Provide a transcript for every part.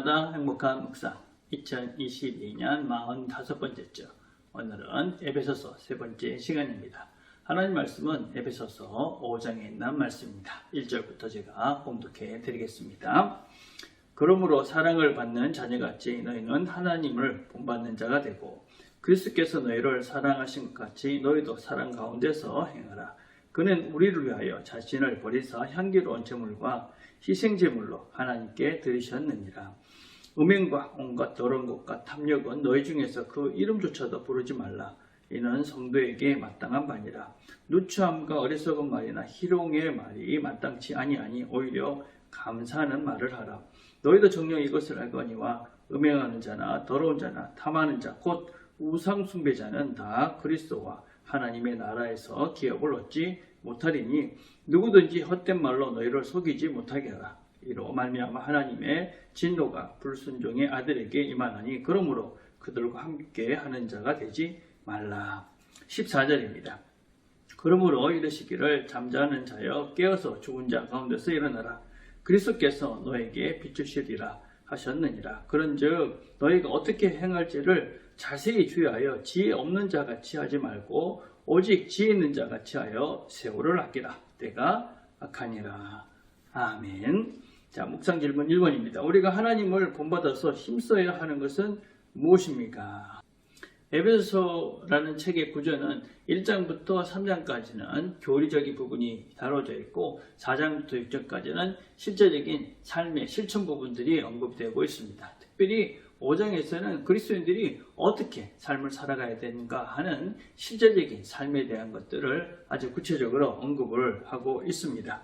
안녕하십니까 행복한 묵상 2022년 45번째죠. 오늘은 에베소서 세 번째 시간입니다. 하나님 말씀은 에베소서 5장에 있는 말씀입니다. 1절부터 제가 공독해 드리겠습니다. 그러므로 사랑을 받는 자녀같이 너희는 하나님을 본받는 자가 되고 그리스께서 너희를 사랑하신 것 같이 너희도 사랑 가운데서 행하라. 그는 우리를 위하여 자신을 버리사 향기로운 제물과 희생 제물로 하나님께 드리셨느니라. 음행과 온갖 더러운 것과 탐욕은 너희 중에서 그 이름조차도 부르지 말라. 이는 성도에게 마땅한 바니라. 누추함과 어리석은 말이나 희롱의 말이 마땅치 아니하니 오히려 감사하는 말을 하라. 너희도 정녕 이것을 알거니와 음행하는 자나 더러운 자나 탐하는 자 곧 우상 숭배자는 다 그리스도와 하나님의 나라에서 기업을 얻지 못하리니 누구든지 헛된 말로 너희를 속이지 못하게 하라. 이로 말미암아 하나님의 진노가 불순종의 아들에게 임하나니 그러므로 그들과 함께 하는 자가 되지 말라. 14절입니다. 그러므로 이르시기를 잠자는 자여 깨어서 죽은 자 가운데서 일어나라. 그리스도께서 너에게 비추시리라 하셨느니라. 그런즉 너희가 어떻게 행할지를 자세히 주의하여 지혜 없는 자 같이 하지 말고 오직 지혜 있는 자 같이 하여 세월을 아끼라. 때가 악하니라. 아멘. 자, 묵상 질문 1번입니다. 우리가 하나님을 본받아서 힘써야 하는 것은 무엇입니까? 에베소라는 책의 구조는 1장부터 3장까지는 교리적인 부분이 다뤄져 있고 4장부터 6장까지는 실제적인 삶의 실천 부분들이 언급되고 있습니다. 특별히 5장에서는 그리스도인들이 어떻게 삶을 살아가야 되는가 하는 실제적인 삶에 대한 것들을 아주 구체적으로 언급을 하고 있습니다.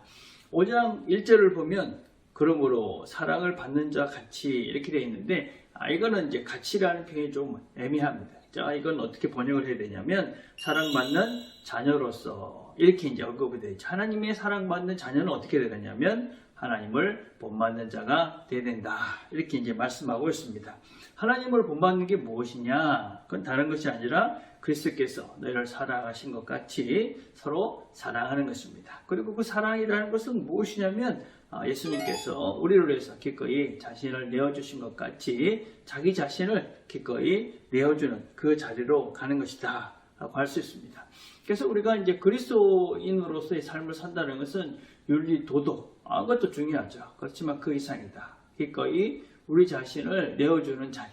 5장 1절을 보면 그러므로 사랑을 받는 자 같이 이렇게 되어 있는데 아, 이거는 이제 같이라는 표현이 좀 애매합니다. 자, 이건 어떻게 번역을 해야 되냐면 사랑받는 자녀로서 이렇게 이제 언급이 되어 있죠. 하나님의 사랑받는 자녀는 어떻게 되느냐면 하나님을 본받는 자가 되어야 된다. 이렇게 이제 말씀하고 있습니다. 하나님을 본받는 게 무엇이냐? 그건 다른 것이 아니라 그리스도께서 너희를 사랑하신 것 같이 서로 사랑하는 것입니다. 그리고 그 사랑이라는 것은 무엇이냐면 아, 예수님께서 우리를 위해서 기꺼이 자신을 내어주신 것 같이 자기 자신을 기꺼이 내어주는 그 자리로 가는 것이다. 라고 할 수 있습니다. 그래서 우리가 이제 그리스도인으로서의 삶을 산다는 것은 윤리, 도덕, 아, 그것도 중요하죠. 그렇지만 그 이상이다. 기꺼이 우리 자신을 내어주는 자리.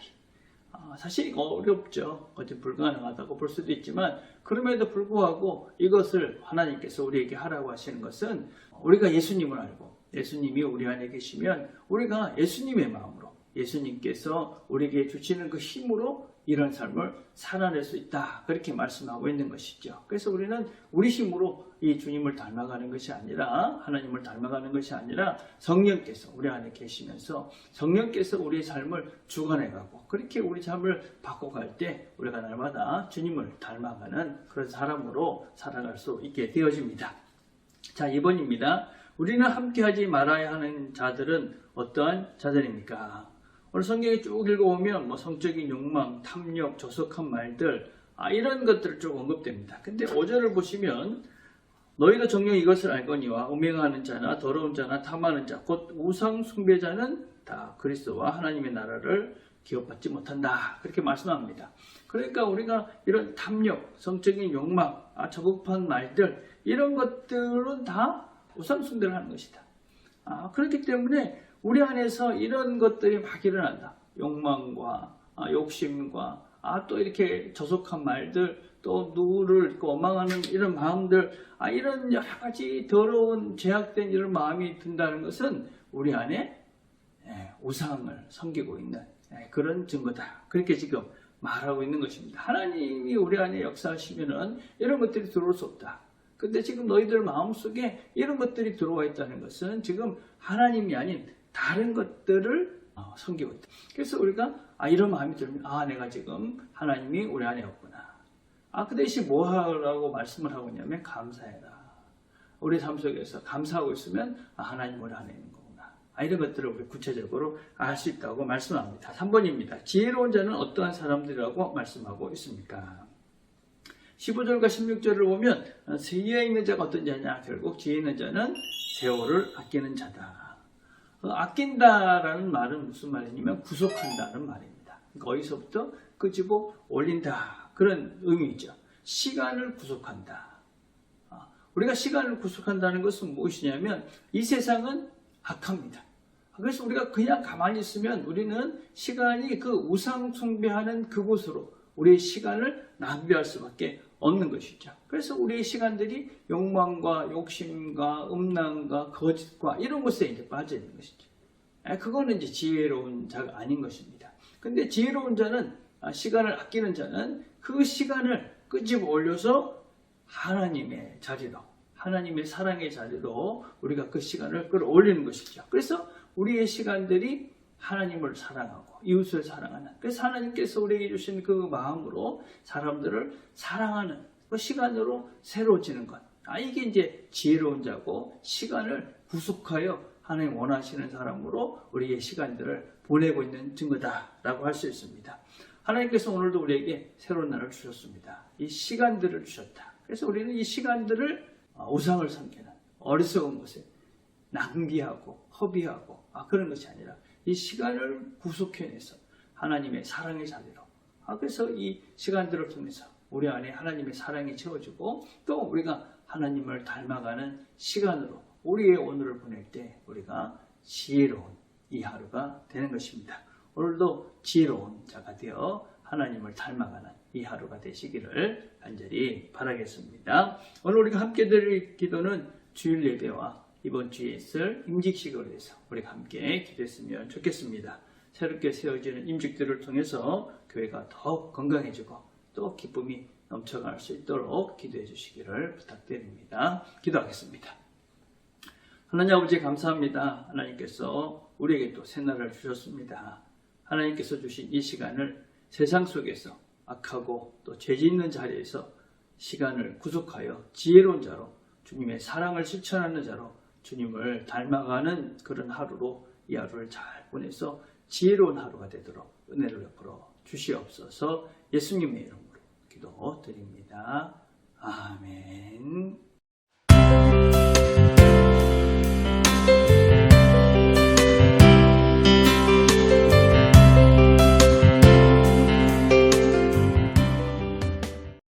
아, 사실 이거 어렵죠. 어디 불가능하다고 볼 수도 있지만 그럼에도 불구하고 이것을 하나님께서 우리에게 하라고 하시는 것은 우리가 예수님을 알고 예수님이 우리 안에 계시면 우리가 예수님의 마음으로 예수님께서 우리에게 주시는 그 힘으로 이런 삶을 살아낼 수 있다. 그렇게 말씀하고 있는 것이죠. 그래서 우리는 우리 힘으로 이 주님을 닮아가는 것이 아니라 하나님을 닮아가는 것이 아니라 성령께서 우리 안에 계시면서 성령께서 우리의 삶을 주관해가고 그렇게 우리 삶을 바꿔갈 때 우리가 날마다 주님을 닮아가는 그런 사람으로 살아갈 수 있게 되어집니다. 자, 2번입니다. 우리는 함께하지 말아야 하는 자들은 어떠한 자들입니까? 오늘 성경에 쭉 읽어보면 뭐 성적인 욕망, 탐욕, 조속한 말들 아, 이런 것들을 쭉 언급됩니다. 근데 5절을 보시면 너희가 정녕 이것을 알거니와 음행하는 자나 더러운 자나 탐하는 자 곧 우상 숭배자는 다 그리스도와 하나님의 나라를 기업받지 못한다. 그렇게 말씀합니다. 그러니까 우리가 이런 탐욕, 성적인 욕망, 아, 저급한 말들 이런 것들은 다 우상 숭배를 하는 것이다. 아, 그렇기 때문에 우리 안에서 이런 것들이 막 일어난다. 욕망과 아, 욕심과 아, 또 이렇게 저속한 말들, 또 누구를 원망하는 이런 마음들, 아, 이런 여러 가지 더러운 제약된 이런 마음이 든다는 것은 우리 안에 예, 우상을 섬기고 있는 예, 그런 증거다. 그렇게 지금 말하고 있는 것입니다. 하나님이 우리 안에 역사하시면은 이런 것들이 들어올 수 없다. 근데 지금 너희들 마음속에 이런 것들이 들어와 있다는 것은 지금 하나님이 아닌 다른 것들을 어, 섬기고 있다. 그래서 우리가 아, 이런 마음이 들면 아 내가 지금 하나님이 우리 안에 없구나. 아 그 대신 뭐 하라고 말씀을 하고 있냐면 감사해라. 우리 삶 속에서 감사하고 있으면 아, 하나님 우리 안에 있는 거구나. 아, 이런 것들을 우리 구체적으로 알 수 있다고 말씀합니다. 3번입니다. 지혜로운 자는 어떠한 사람들이라고 말씀하고 있습니까? 15절과 16절을 보면 지혜 있는 자가 어떤 자냐? 결국 지혜 있는 자는 세월을 아끼는 자다. 어, 아낀다라는 말은 무슨 말이냐면 구속한다는 말입니다. 그러니까 어디서부터 끄집어 올린다 그런 의미죠. 시간을 구속한다. 아, 우리가 시간을 구속한다는 것은 무엇이냐면 이 세상은 악합니다. 그래서 우리가 그냥 가만히 있으면 우리는 시간이 그 우상 숭배하는 그곳으로 우리의 시간을 낭비할 수밖에 없는 것이죠. 그래서 우리의 시간들이 욕망과 욕심과 음란과 거짓과 이런 것에 이제 빠져 있는 것이죠. 아, 그거는 이제 지혜로운 자가 아닌 것입니다. 근데 지혜로운 자는 아, 시간을 아끼는 자는 그 시간을 끄집어 올려서 하나님의 자리로 하나님의 사랑의 자리로 우리가 그 시간을 끌어올리는 것이죠. 그래서 우리의 시간들이 하나님을 사랑하고 이웃을 사랑하는 그래서 하나님께서 우리에게 주신 그 마음으로 사람들을 사랑하는 그 시간으로 새로워지는 것. 아 이게 이제 지혜로운 자고 시간을 구속하여 하나님 원하시는 사람으로 우리의 시간들을 보내고 있는 증거다라고 할 수 있습니다. 하나님께서 오늘도 우리에게 새로운 날을 주셨습니다. 이 시간들을 주셨다. 그래서 우리는 이 시간들을 우상을 섬기는 어리석은 곳에 낭비하고 허비하고 아, 그런 것이 아니라 이 시간을 구속해내서 하나님의 사랑의 자리로 아, 그래서 이 시간들을 통해서 우리 안에 하나님의 사랑이 채워지고 또 우리가 하나님을 닮아가는 시간으로 우리의 오늘을 보낼 때 우리가 지혜로운 이 하루가 되는 것입니다. 오늘도 지혜로운 자가 되어 하나님을 닮아가는 이 하루가 되시기를 간절히 바라겠습니다. 오늘 우리가 함께 드릴 기도는 주일 예배와 이번 주에 있을 임직식으로 해서 우리가 함께 기도했으면 좋겠습니다. 새롭게 세워지는 임직들을 통해서 교회가 더 건강해지고 또 기쁨이 넘쳐갈 수 있도록 기도해 주시기를 부탁드립니다. 기도하겠습니다. 하나님 아버지 감사합니다. 하나님께서 우리에게 또 새날을 주셨습니다. 하나님께서 주신 이 시간을 세상 속에서 악하고 또 죄지 있는 자리에서 시간을 구속하여 지혜로운 자로 주님의 사랑을 실천하는 자로 주님을 닮아가는 그런 하루로 이 하루를 잘 보내서 지혜로운 하루가 되도록 은혜를 베풀어 주시옵소서 예수님의 이름으로 기도드립니다. 아멘.